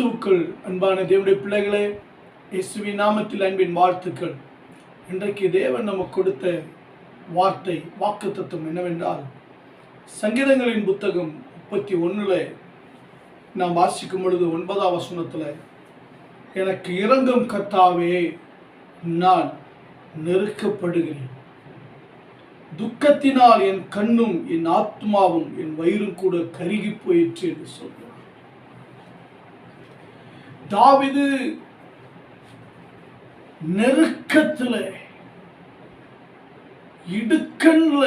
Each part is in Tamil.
கிறிஸ்துவுக்குள் அன்பான தேவனுடைய பிள்ளைகளே இயேசுவின் நாமத்தில் அன்பின் வாழ்த்துக்கள். இன்றைக்கு தேவன் நமக்கு கொடுத்த வார்த்தை வாக்கு தத்துவம் என்னவென்றால் சங்கீதங்களின் புத்தகம் முப்பத்தி ஒன்றில் நாம் வாசிக்கும் பொழுது ஒன்பதாம் வசனத்தில் எனக்கு இறங்கும் கத்தாவே நான் நெருக்கப்படுகிறேன். துக்கத்தினால் என் கண்ணும் என் ஆத்மாவும் என் வயிறும் கூட கருகி போயிற்று என்று சொல்கிறேன் தாவிது நெருக்கத்துல இடுக்கண்ல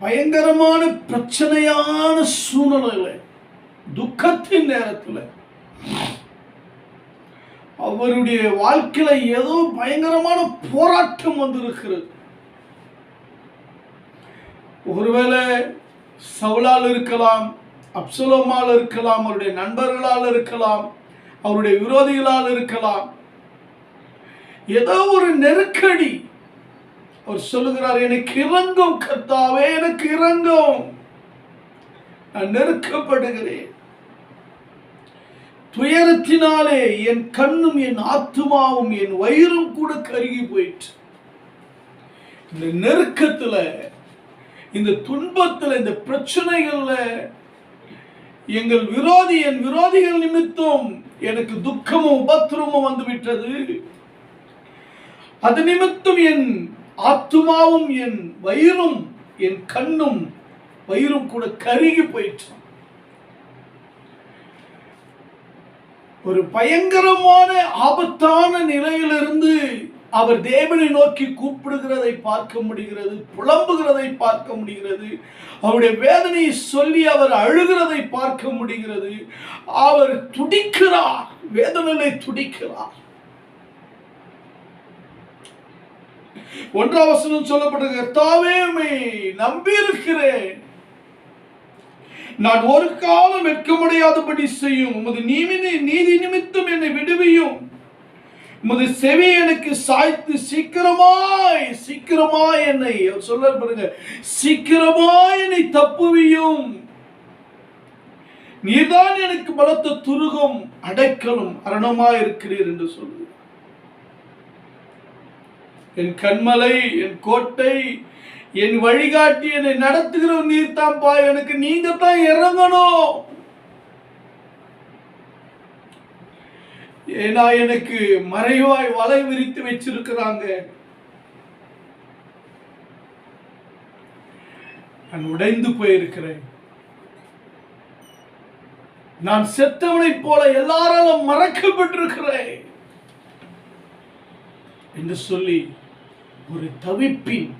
பயங்கரமான பிரச்சனையான சூழ்நிலையில துக்கத்தின் நேரத்துல அவருடைய வாழ்க்கையில ஏதோ பயங்கரமான போராட்டம் வந்திருக்கிறது. ஒருவேளை சவுலால் இருக்கலாம் அப்சலோமால் இருக்கலாம் அவருடைய நண்பர்களால் இருக்கலாம் அவருடைய விரோதிகளால் இருக்கலாம். ஏதோ ஒரு நெருக்கடி. அவர் சொல்லுகிறார் எனக்கு இறங்கும் கத்தாவே எனக்கு இறங்கும். நான் நெருக்கப்படுகிறேன். துயரத்தினாலே என் கண்ணும் என் ஆத்துமாவும் என் வயிறும் கூட கருகி போயிட்டு இந்த நெருக்கத்துல இந்த துன்பத்துல இந்த பிரச்சனைகள்ல எங்கள் விரோதி என் விரோதிகள் நிமித்தம் எனக்கு துக்கமும் உபத்திரமும் வந்து விட்டது அது நிமித்தம் என் ஆத்துமாவும் என் வயிறும் என் கண்ணும் வயிறும் கூட கருகி போயிற்று. ஒரு பயங்கரமான ஆபத்தான நிலையிலிருந்து அவர் தேவனை நோக்கி கூப்பிடுகிறதை பார்க்க முடிகிறது புலம்புகிறதை பார்க்க முடிகிறது அவருடைய வேதனையை சொல்லி அவர் அழுகிறதை பார்க்க முடிகிறது. அவர் துடிக்கிறார் வேதனையை துடிக்கிறார். ஒன்றாம் வசனம் சொல்லப்படுகிற தாவே நம்பி இருக்கிறேன் நான் ஒரு காலம் வெட்க முடியாதபடி செய்யும். உமது நீதி நீதி நிமித்தம் என்னை விடுவியும். உமது செவி எனக்கு சாய்த்து சீக்கிரமாய் சீக்கிரமாய் என்னை சொல்ல பாருங்க சீக்கிரமாய் என்னை தப்புவியும். நீர்தான் எனக்கு பலத்த துருகம் அடைக்கலும் அரணமாய் இருக்கிறீர் என்று சொல்லு என் கண்மலை என் கோட்டை என் வழிகாட்டி என்னை நடத்துகிற நீர் தான்ப்பா எனக்கு நீங்க தான் இறங்கணும். ஏன்னா எனக்கு மறைவாய் வலை விரித்து வச்சிருக்கிறாங்க. நான் உடைந்து போயிருக்கிறேன். நான் செத்தவனைப் போல எல்லாராலும் மறக்கப்பட்டிருக்கிறேன். என்று சொல்லி ஒரு தவிப்பின்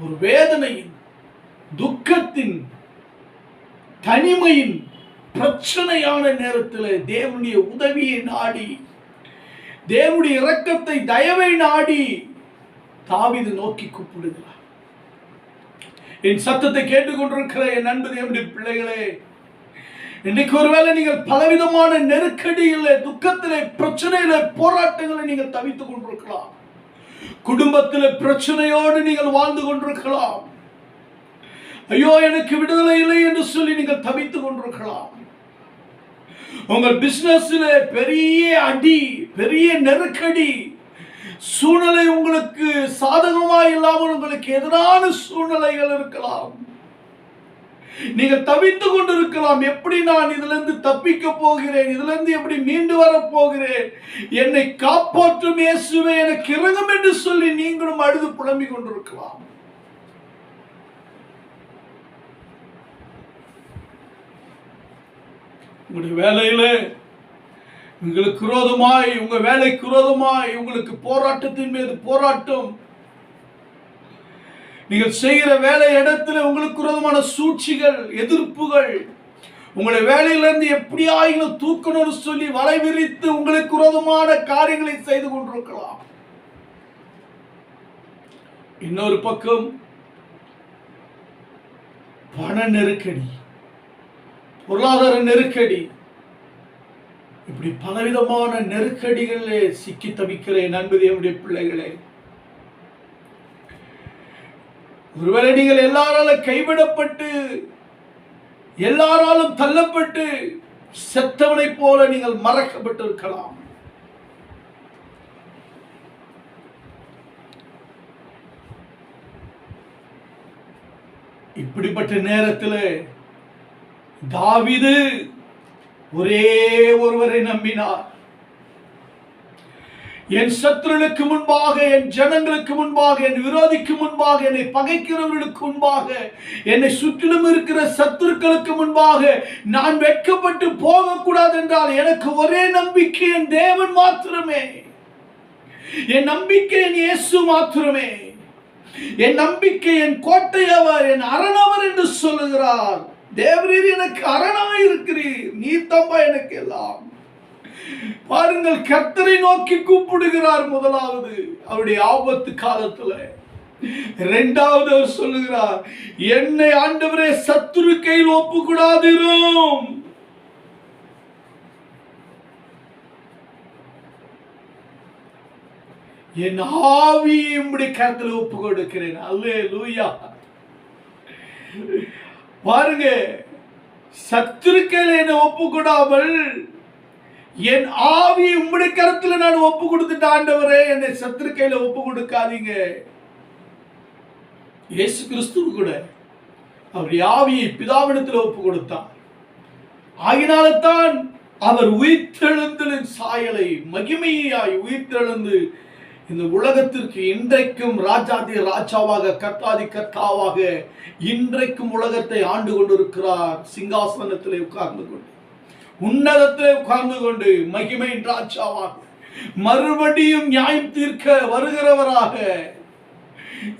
ஒரு வேதனையின் துக்கத்தின் தனிமையின் பிரச்சனையான நேரத்தில் தேவனுடைய உதவியை நாடி தேவனுடைய இரக்கத்தை தயவை நாடி தாவிது நோக்கி கூப்பிடுகிறார். என் சத்தத்தை கேட்டுக்கொண்டிருக்கிற என் அன்பு தேவனுடைய பிள்ளைகளே இன்னைக்கு ஒருவேளை நீங்கள் பலவிதமான நெருக்கடியில துக்கத்திலே பிரச்சனையில போராட்டங்களை நீங்கள் தவித்துக் கொண்டிருக்கலாம். குடும்பத்தில் பிரச்சனையோடு நீங்கள் வாழ்ந்து கொண்டிருக்கலாம். ஐயோ எனக்கு விடுதலை இல்லை என்று சொல்லி நீங்கள் தவித்துக் கொண்டிருக்கலாம். உங்கள் பிசினஸ்ல பெரிய அடி பெரிய நெருக்கடி சூழ்நிலை உங்களுக்கு சாதகமாக இல்லாமல் உங்களுக்கு எதிரான சூழ்நிலைகள் இருக்கலாம். நீங்கள் தவித்து கொண்டிருக்கலாம் எப்படி நான் இதுல இருந்து தப்பிக்க போகிறேன் இதுல இருந்து எப்படி மீண்டு வர போகிறேன் என்னை காப்பாற்றும் இயேசுவே எனக்கு இறங்கும் என்று சொல்லி நீங்களும் அழுது புலம்பிக் கொண்டிருக்கலாம். உங்களுடைய வேலையிலே உங்களுக்கு குரோதமாய் உங்க வேலைக்கு குரோதமாய் உங்களுக்கு போராட்டத்தின் மீது போராட்டம். நீங்கள் செய்கிற வேலை இடத்துல உங்களுக்கு குரோதமான சூழ்ச்சிகள் எதிர்ப்புகள். உங்களை வேலையிலிருந்து எப்படி ஆயினும் தூக்கணும்னு சொல்லி வலை விரித்து உங்களுக்கு குரோதமான காரியங்களை செய்து கொண்டிருக்கலாம். இன்னொரு பக்கம் பண நெருக்கடி. பொருளாதார நெருக்கடி. இப்படி பலவிதமான நெருக்கடிகளிலே சிக்கி தவிக்கிறேன் அன்பு என்னுடைய பிள்ளைகளே. ஒருவேளை நீங்கள் எல்லாராலும் கைவிடப்பட்டு எல்லாராலும் தள்ளப்பட்டு செத்தவனை போல நீங்கள் மறக்கப்பட்டிருக்கலாம். இப்படிப்பட்ட நேரத்தில் தாவிது ஒரே ஒருவரை நம்பினார். என் சத்துருளுக்கு முன்பாக என் ஜனங்களுக்கு முன்பாக என் விரோதிக்கு முன்பாக என்னை பகைக்கிறவர்களுக்கு முன்பாக என்னை சுற்றிலும் இருக்கிற சத்துருக்களுக்கு முன்பாக நான் வெட்கப்பட்டு போகக்கூடாது என்றால் எனக்கு ஒரே நம்பிக்கை என் தேவன் மாத்திரமே. என் நம்பிக்கை என் இயேசு மாத்திரமே. என் நம்பிக்கை என் கோட்டை அவர் என் அரணவர் என்று சொல்லுகிறார். தேவரீர் எனக்கு அரணா இருக்கிறீர். நீ தம்பா எனக்கு எல்லாம் பாருங்கள் கர்த்தரை நோக்கி கூப்பிடுகிறார் முதலாவது. அவருடைய ஆபத்து காலத்துல. இரண்டாவது அவர் சொல்லுகிறார் என்னை ஆண்டவரே சத்துரு கையில் ஒப்பு கூடாதிரும் என் ஆவியை இப்படி கருத்துல ஒப்பு கொடுக்கிறேன் அல்லே லூயா பாருங்க சத்துருக்களை என்னை ஒப்பு கொடாமல் என் ஆவியை உம்முடைய கருத்துல நான் ஒப்பு கொடுத்துட்ட ஆண்டவரே என்னை சத்துருக்கையில ஒப்பு கொடுக்காதீங்க இயேசு கிறிஸ்துவ கூட அவர் ஆவியை பிதாவிடத்தில் ஒப்பு கொடுத்தார் ஆகினால்தான் அவர் உயிர்த்தெழுந்தலின் சாயலை மகிமையாய் உயிர்த்தெழுந்து இந்த உலகத்திற்கு இன்றைக்கும் ராஜாதி ராஜாவாக கர்த்தாதி கர்த்தாவாக இன்றைக்கும் உலகத்தை ஆண்டு கொண்டிருக்கிறார். சிங்காசனத்திலே உட்கார்ந்து கொண்டு உன்னதத்திலே உட்கார்ந்து கொண்டு மகிமை ராஜாவாக மறுபடியும் நியாயம் தீர்க்க வருகிறவராக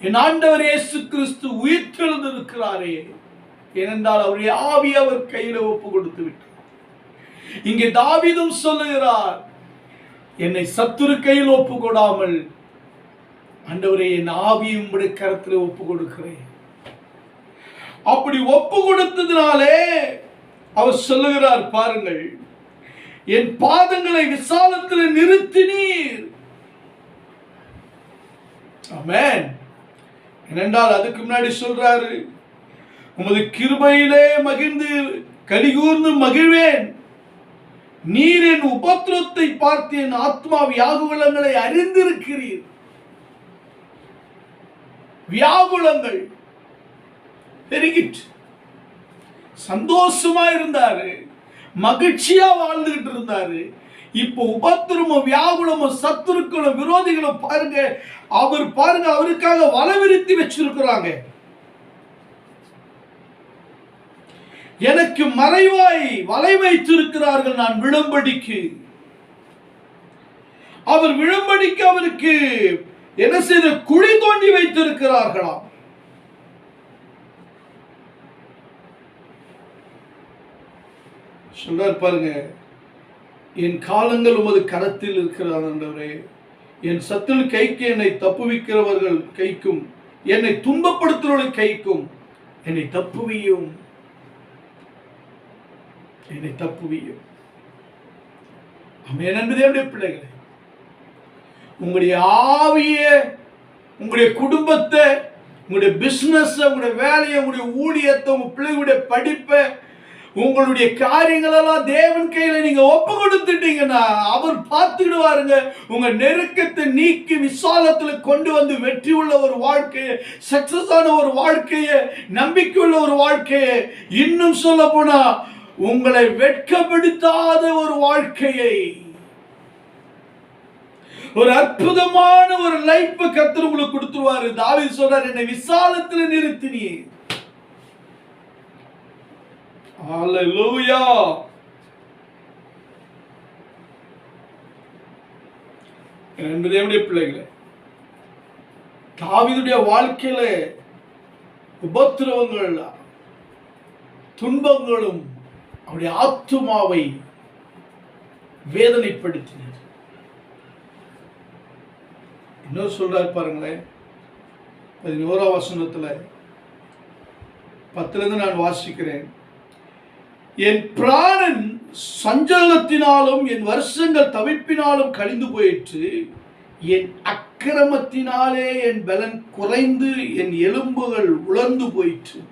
என் ஆண்டவர் இயேசு கிறிஸ்து உயிர்த்தெழுந்திருக்கிறாரே. ஏனென்றால் அவருடைய ஆவி அவர் கையில ஒப்பு கொடுத்து விட்டார் இங்கே தாவிதும் சொல்லுகிறார் என்னை சத்துரு கையில் ஒப்பு கொடாமல் அண்டவரை என் ஆவியும் கரத்தில் ஒப்பு கொடுக்கிறேன் அப்படி ஒப்பு கொடுத்ததுனாலே அவர் சொல்லுகிறார் பாருங்கள் என் பாதங்களை விசாலத்தில் நிறுத்தினீர். ஆமென். ஏனென்றால் அதுக்கு முன்னாடி சொல்றாரு உமது கிருபையிலே மகிழ்ந்து கலிகூர்ந்து மகிழ்வேன். நீர் என் உபத்திரத்தை பார்த்து என் ஆத்மா வியாகுலங்களை அறிந்திருக்கிறீர். வியாகுலங்கள் பெருகிட்டு சந்தோஷமா இருந்தாரு மகிழ்ச்சியா வாழ்ந்துகிட்டு இருந்தாரு. இப்போ உபத்திரமும் வியாகுலமும் சத்துருக்களும் விரோதிகளும் பாருங்க அவர் பாருங்க அவருக்காக வலவிருத்தி வச்சிருக்கிறாங்க. எனக்கு மறைவாய் வலை வைத்திருக்கிறார்கள் நான் விழும்படிக்கு அவர் விழும்படிக்கு அவருக்கு என்ன செய்த குழி தோண்டி வைத்திருக்கிறார்களாம். சொல்றார் பாருங்க என் காலங்கள் உமது கரத்தில் இருக்கிறார் என் சத்தில் கைக்கு என்னை தப்புவிக்கிறவர்கள் கைக்கும் என்னை துன்பப்படுத்துறவர்கள் கைக்கும் என்னை தப்புவியும். என்னை தப்புவியும். அமேன் என்று பிள்ளைகளே உங்களுடைய ஆவிய உங்களுடைய குடும்பத்தை உங்களுடைய பிசினஸ் உங்களுடைய வேலையை உங்களுடைய ஊழியத்தை உங்க பிள்ளைகளுடைய படிப்பை உங்களுடைய காரியங்களெல்லாம் தேவன் கையில நீங்க ஒப்பு கொடுத்துட்டீங்கன்னா அவர் பார்த்துக்கிடுவாருங்க. உங்க நெருக்கத்தை நீக்கி விசாலத்துல கொண்டு வந்து வெற்றி உள்ள ஒரு வாழ்க்கையை சக்சஸ் ஆன ஒரு வாழ்க்கையை நம்பிக்கை உள்ள ஒரு வாழ்க்கையை இன்னும் சொல்ல போனா உங்களை வெட்கப்படுத்தாத ஒரு வாழ்க்கையை. ஒரு அற்புதமான ஒரு லைஃப் கத்தர் உங்களுக்கு கொடுத்துருவாரு. தாவி சொல்றாரு என்னை விசாலத்துல நிறுத்தினியே ஹalleluya ரெண்டு தேவனுடைய பிள்ளைகளே தாவிதுடைய வாழ்க்கையில உபத்திரவங்கள் துன்பங்களும் அவருடைய ஆத்துமாவை வேதனைப்படுத்தினர். இன்னொரு சொல்றாரு பாருங்களேன். பதினோரா வசனத்துல பத்துல இருந்து நான் வாசிக்கிறேன். என் பிராணன் சஞ்சலத்தினாலும் என் வருஷங்கள் தவிப்பினாலும் கழிந்து போயிற்று. என் அக்கிரமத்தினாலே என் பலன் குறைந்து என் எலும்புகள் உலர்ந்து போயிற்று.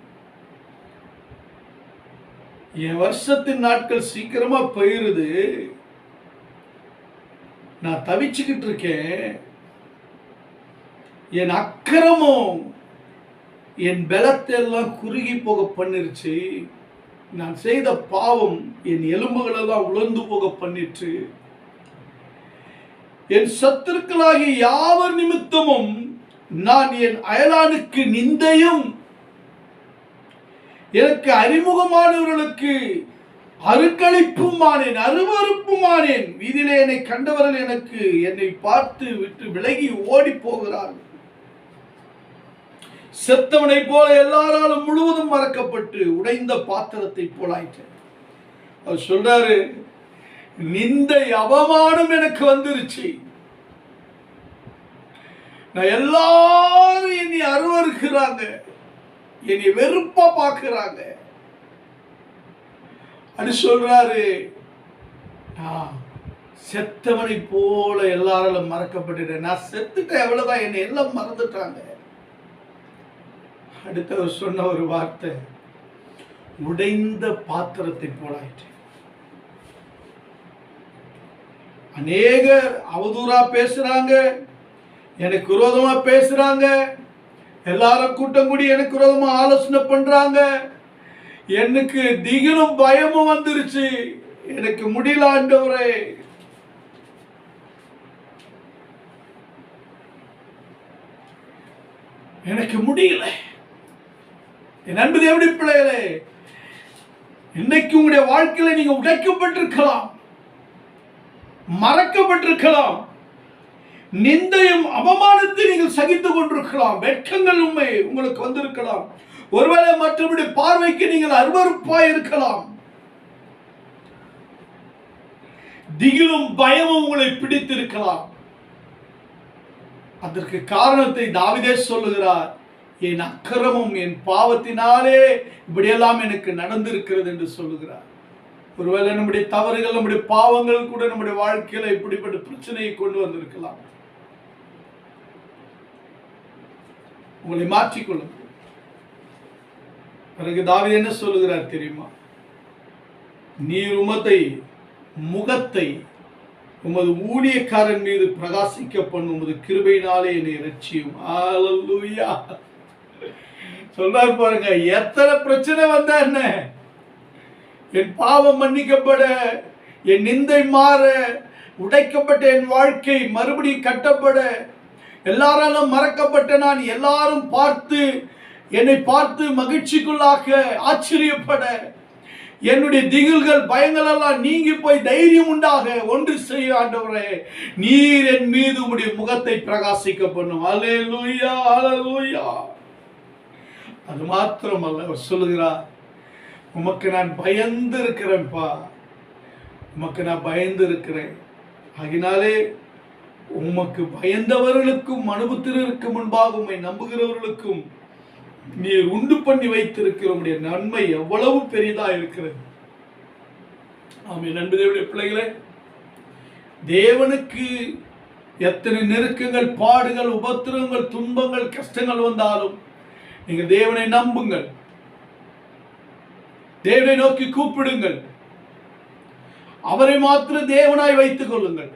என் வருஷத்தின் நாட்கள் சீக்கிரமா போயிருது. நான் தவிச்சுக்கிட்டு இருக்கேன். என் அக்கிரமம் என் பலத்தை எல்லாம் குறுகி போக பண்ணிருச்சு. நான் செய்த பாவம் என் எலும்புகளெல்லாம் உலர்ந்து போக பண்ணிற்று. என் சத்துருக்களாகிய யாவர் நிமித்தமும் நான் என் அயலானுக்கு நிந்தையும் எனக்கு அறிமுகமானவர்களுக்கு அருக்களிப்புமானேன் அருவறுப்புமானேன் வீதியிலே என்னை கண்டவர்கள் எனக்கு என்னை பார்த்து விட்டு விலகி ஓடி போகிறார்கள். செத்தவனை போல எல்லாராலும் முழுவதும் மறக்கப்பட்டு உடைந்த பாத்திரத்தை போலாயிட்டேன் அவர் சொல்றாரு நிந்தை அவமானம் எனக்கு வந்துருச்சு. நான் எல்லாரும் என்னை அருவருக்கிறாங்க. என்னை வெறுப்பா பார்க்கிறாங்க. அப்படி சொல்றாரு நான் செத்தவனை போல எல்லாராலும் மறக்கப்பட்டுட்டேன். நான் செத்துட்டேன் எவ்வளவுதான் என்னை எல்லாம் மறந்துட்டாங்க. அடுத்தவர் சொன்ன ஒரு வார்த்தை உடைந்த பாத்திரத்தை போலாயிட்டு அநேகர் அவதூறா பேசுறாங்க எனக்கு விரோதமா பேசுறாங்க எல்லாரும் கூட்டம் கூடி எனக்கு விரோதமா ஆலோசனை பண்றாங்க. எனக்கு திகிலும் பயமும் வந்துருச்சு. எனக்கு முடியல ஆண்டவரே. எனக்கு முடியல. என் அன்பு எப்படி பிள்ளைகளே இன்னைக்கு உங்களுடைய வாழ்க்கையில நீங்க உடைக்கப்பட்டிருக்கலாம். மறக்கப்பட்டிருக்கலாம். நிந்தையும் அவமானத்தை நீங்கள் சகித்துக் கொண்டிருக்கலாம். வெட்கங்கள் உண்மை உங்களுக்கு வந்திருக்கலாம். ஒருவேளை மற்றபடி பார்வைக்கு நீங்கள் அருவறுப்பாய் இருக்கலாம். திகிலும் பயமும் உங்களை பிடித்திருக்கலாம். அதற்கு காரணத்தை தாவிதே சொல்லுகிறார். என் அக்கிரமும் என் பாவத்தினாலே இப்படியெல்லாம் எனக்கு நடந்திருக்கிறது என்று சொல்லுகிறார். ஒருவேளை நம்முடைய தவறுகள் நம்முடைய பாவங்கள் கூட நம்முடைய வாழ்க்கையில இப்படிப்பட்ட பிரச்சனையை கொண்டு வந்திருக்கலாம். உங்களை மாற்றிக்கொள்ளுங்கள் பிறகு தாவீது என்ன சொல்லுகிறார் தெரியுமா? நீர் உமத்தை முகத்தை உமது ஊழியக்காரன் மீது பிரகாசிக்க பண்ணும் உமது கிருபையினாலே என்னை ரட்சியும் ஹalleluya சொல்றார் பாருங்க எத்தனை பிரச்சனை வந்தா என்ன? என் பாவம் மன்னிக்கப்பட என் நிந்தை மாற உடைக்கப்பட்ட என் வாழ்க்கை மறுபடியும் கட்டப்பட எல்லாராலும் மறக்கப்பட்ட நான் எல்லாரும் பார்த்து என்னை பார்த்து மகிழ்ச்சிக்குள்ளாக ஆச்சரியப்பட. என்னுடைய திகில்கள் பயங்கள் எல்லாம் நீங்கி போய் தைரியம் உண்டாக ஒன்று செய்ய ஆண்டவரே நீர் என் மீது உடைய முகத்தை பிரகாசிக்க பண்ணும். அல்லேலூயா அல்லேலூயா அது மாத்திரமல்ல அவர் சொல்லுகிறார் உமக்கு நான் பயந்து இருக்கிறேன்ப்பா உமக்கு நான் பயந்து இருக்கிறேன் ஆகினாலே உமக்கு பயந்தவர்களுக்கும் அனுபவத்திற்கு முன்பாக உம்மை நம்புகிறவர்களுக்கும் நீர் உண்டு பண்ணி வைத்திருக்கிற உடைய நன்மை எவ்வளவு பெரிதா இருக்கிறது. ஆமே நண்பதேவுடைய பிள்ளைகளே தேவனுக்கு எத்தனை நெருக்கங்கள் பாடுகள் உபத்திரங்கள் துன்பங்கள் கஷ்டங்கள் வந்தாலும் நீங்கள் தேவனை நம்புங்கள். தேவனை நோக்கி கூப்பிடுங்கள். அவரை மாத்திரம் தேவனாய் வைத்துக் கொள்ளுங்கள்.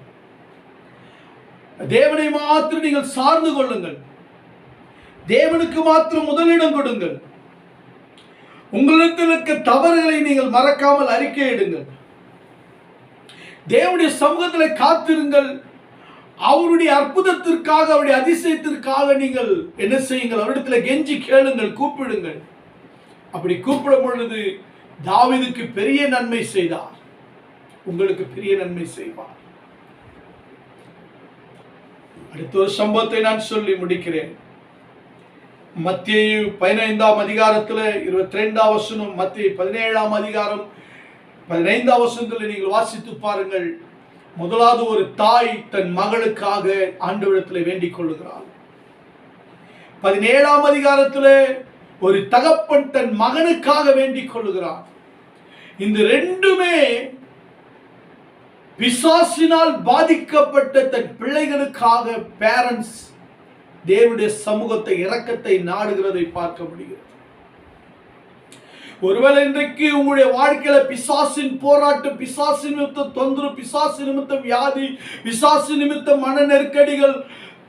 தேவனை மாத்திரம் நீங்கள் சார்ந்து கொள்ளுங்கள். தேவனுக்கு மாத்திரம் முதலிடம் கொடுங்கள். உங்களிடத்தில் இருக்க தவறுகளை நீங்கள் மறக்காமல் அறிக்கையிடுங்கள் தேவனுடைய சமூகத்தில் காத்திருங்கள். அவருடைய அற்புதத்திற்காக அவருடைய அதிசயத்திற்காக நீங்கள் என்ன செய்யுங்கள்? அவரிடத்தில் கெஞ்சி கேளுங்கள் கூப்பிடுங்கள். அப்படி கூப்பிடும் பொழுது தாவிதுக்கு பெரிய நன்மை செய்தார். உங்களுக்கு பெரிய நன்மை செய்வார். அடுத்த ஒரு சம்பவத்தை நான் சொல்லி முடிக்கிறேன். மத்திய பதினைந்தாம் அதிகாரத்தில் இருபத்தி ரெண்டாம் வசனம் மத்திய பதினேழாம் அதிகாரம் பதினைந்தாம் வசனத்தில் நீங்கள் வாசித்து பாருங்கள். முதலாவது ஒரு தாய் தன் மகளுக்காக ஆண்டவரிடத்தில் வேண்டிக் கொள்ளுகிறாள். பதினேழாம் அதிகாரத்தில் ஒரு தகப்பன் தன் மகனுக்காக வேண்டிக் கொள்ளுகிறான். இந்த ரெண்டுமே பிசாசினால் பாதிக்கப்பட்ட தன் பிள்ளைகளுக்காக பேரண்ட்ஸ் தேவனுடைய சமூகத்தை இரக்கத்தை நாடுகிறதை பார்க்க முடிகிறது. ஒருவேளை இன்றைக்கு உங்களுடைய வாழ்க்கையில பிசாசின் போராட்டம் பிசாசு நிமித்த தொந்தரவு பிசாசு நிமித்த வியாதி பிசாசு நிமித்த மன நெருக்கடிகள்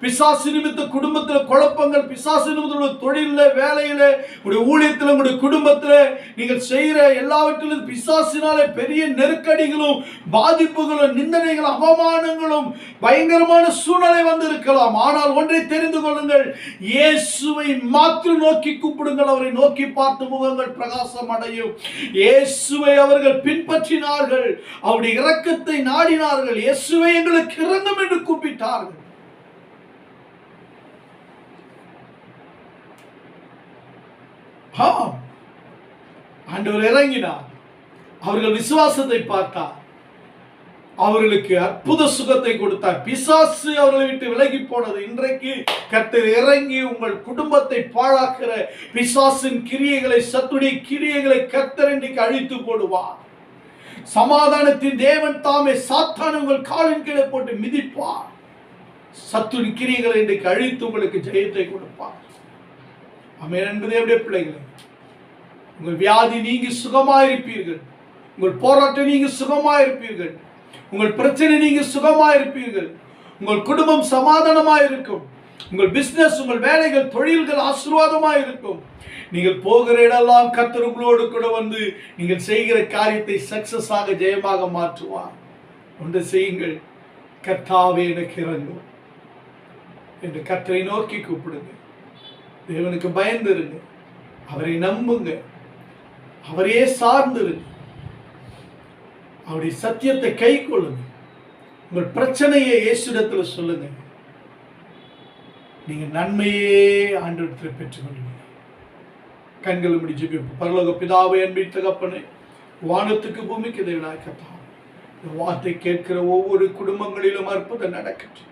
பிசாசு நிமித்த குடும்பத்தில் குழப்பங்கள் பிசாசு நிமித்த தொழிலில் வேலையில் உங்களுடைய ஊழியத்தில் உங்களுடைய குடும்பத்தில் நீங்கள் செய்கிற எல்லாவற்றிலும் பிசாசினாலே பெரிய நெருக்கடிகளும் பாதிப்புகளும் நிந்தனைகளும் அவமானங்களும் பயங்கரமான சூழ்நிலை வந்து இருக்கலாம். ஆனால் ஒன்றை தெரிந்து கொள்ளுங்கள் இயேசுவை மாற்று நோக்கி கூப்பிடுங்கள் அவரை நோக்கி பார்த்து முகங்கள் பிரகாசம் அடையும். இயேசுவை அவர்கள் பின்பற்றினார்கள் அவருடைய இரக்கத்தை நாடினார்கள் இயேசுவை எங்களுக்கு இறங்கும் என்று கூப்பிட்டார்கள். ஆம் ஆண்டவர் இறங்கினார். அவர்கள் விசுவாசத்தை பார்த்தார். அவர்களுக்கு அற்புத சுகத்தை கொடுத்தார். பிசாசு அவர்களை விட்டு விலகி போனது. இன்றைக்கு கர்த்தர் இறங்கி உங்கள் குடும்பத்தை பாழாக்கிற பிசாசின் கிரியைகளை சத்துடைய கிரியைகளை கர்த்தர் இன்றைக்கு அழித்து போடுவார். சமாதானத்தின் தேவன் தாமே சாத்தான் உங்கள் காலின் கீழே போட்டு மிதிப்பார். சத்துடி கிரியைகளை இன்றைக்கு அழித்து உங்களுக்கு ஜெயத்தை கொடுப்பார். அமையன் என்பதே அப்படியே பிள்ளைகள் உங்கள் வியாதி நீங்கி சுகமாயிருப்பீர்கள். உங்கள் போராட்டம் நீங்க சுகமாயிருப்பீர்கள். உங்கள் பிரச்சனை நீங்க சுகமாயிருப்பீர்கள். உங்கள் குடும்பம் சமாதானமாக இருக்கும் உங்கள் பிசினஸ் உங்கள் வேலைகள் தொழில்கள் ஆசீர்வாதமாக இருக்கும் நீங்கள் போகிற இடெல்லாம் கத்தர் உங்களோடு கூட வந்து நீங்கள் செய்கிற காரியத்தை சக்சஸ் ஆக ஜெயமாக மாற்றுவார். ஒன்று செய்யுங்கள். கத்தாவே எனக்கு இறங்கும் என்று கத்தரை நோக்கி கூப்பிடுங்கள். தேவனுக்கு பயந்துருங்க. அவரை நம்புங்க. அவரையே சார்ந்திருங்க. அவருடைய சத்தியத்தை கை கொள்ளுங்க. உங்கள் பிரச்சனையை இயேசுடத்துல சொல்லுங்க. நீங்க நன்மையே ஆண்டவரத்தில் பெற்றுக்கொள்வீங்க கண்களை முடிஞ்சு பரலோக பிதாவை அன்பின் தகப்பனே வானத்துக்கு பூமிக்கு தேவனாய் கத்தாம் இந்த வார்த்தை கேட்கிற ஒவ்வொரு குடும்பங்களிலும் அற்புதம் நடக்கட்டும்.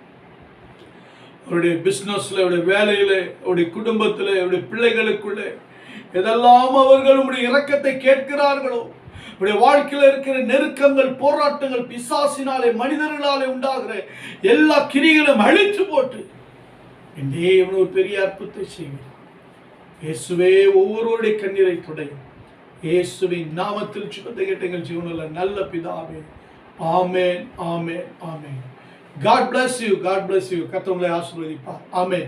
அவருடைய பிஸ்னஸ்ல அவருடைய வேலையில அவருடைய குடும்பத்தில் அவருடைய பிள்ளைகளுக்குள்ள எதெல்லாம் அவர்கள் உடைய இரக்கத்தை கேட்கிறார்களோ உடைய வாழ்க்கையில் இருக்கிற நெருக்கங்கள் போராட்டங்கள் பிசாசினாலே மனிதர்களாலே உண்டாகிற எல்லா கிரிகளும் அழித்து போட்டு என்னே இவ்வளவு ஒரு பெரிய அற்புதத்தை செய்வேன். இயேசுவே ஒவ்வொருவருடைய கண்ணீரை துடையும். இயேசுவின் நாமத்தில் சுபத்தை கேட்ட எங்கள் ஜீவனில் நல்ல பிதாவே. ஆமேன் ஆமேன் ஆமேன். God bless you God bless you கத்தவங்களை ஆசீர்வதிப்பார் ஆமேன்